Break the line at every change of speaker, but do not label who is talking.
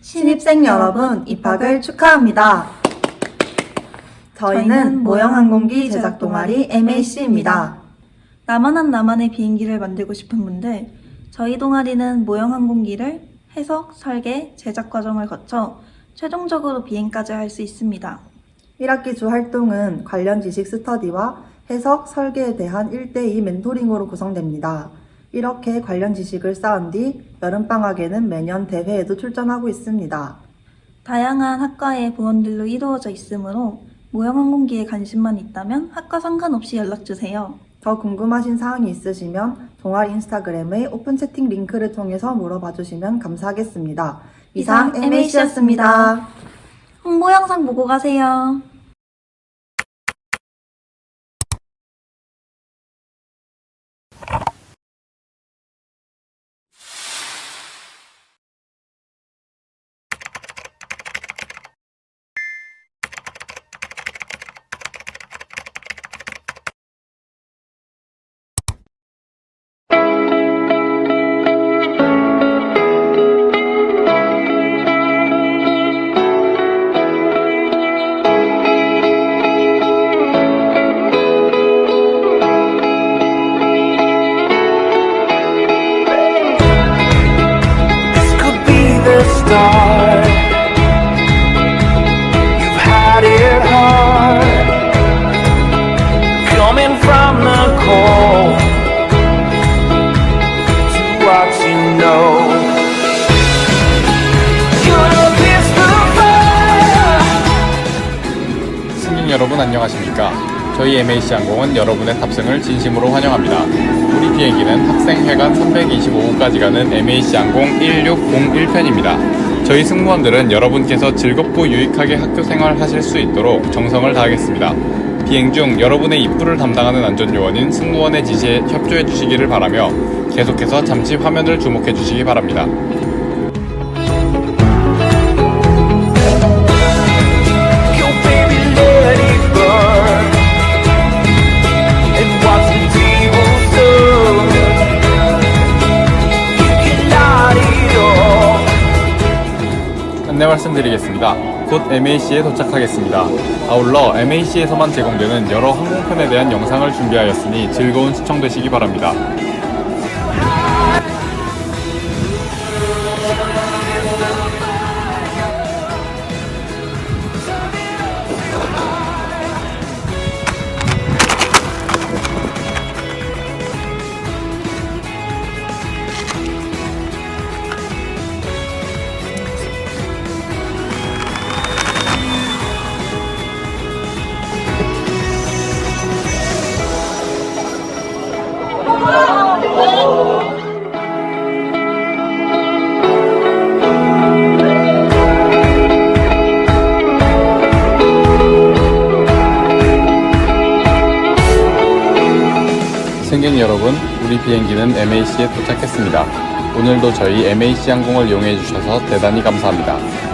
신입생 여러분 입학을 축하합니다. 저희는 모형항공기 제작 동아리 MAC입니다.
나만한 나만의 비행기를 만들고 싶은 분들, 저희 동아리는 모형 항공기를 해석, 설계, 제작 과정을 거쳐 최종적으로 비행까지 할 수 있습니다.
1학기 주 활동은 관련 지식 스터디와 해석, 설계에 대한 1대2 멘토링으로 구성됩니다. 이렇게 관련 지식을 쌓은 뒤 여름방학에는 매년 대회에도 출전하고 있습니다.
다양한 학과의 부원들로 이루어져 있으므로 모형 항공기에 관심만 있다면 학과 상관없이 연락주세요.
더 궁금하신 사항이 있으시면 동아리 인스타그램의 오픈 채팅 링크를 통해서 물어봐 주시면 감사하겠습니다. 이상
이상
MAC였습니다.
홍보 영상 보고 가세요.
여러분 안녕하십니까? 저희 MAC 항공은 여러분의 탑승을 진심으로 환영합니다. 우리 비행기는 학생회관 325호까지 가는 MAC 항공 1601편입니다. 저희 승무원들은 여러분께서 즐겁고 유익하게 학교 생활 하실 수 있도록 정성을 다하겠습니다. 비행 중 여러분의 입구를 담당하는 안전요원인 승무원의 지시에 협조해 주시기를 바라며 계속해서 잠시 화면을 주목해 주시기 바랍니다. 말씀드리겠습니다. 곧 MAC에 도착하겠습니다. 아울러 MAC에서만 제공되는 여러 항공편에 대한 영상을 준비하였으니 즐거운 시청 되시기 바랍니다. 승객 여러분, 우리 비행기는 MAC에 도착했습니다. 오늘도 저희 MAC 항공을 이용해 주셔서 대단히 감사합니다.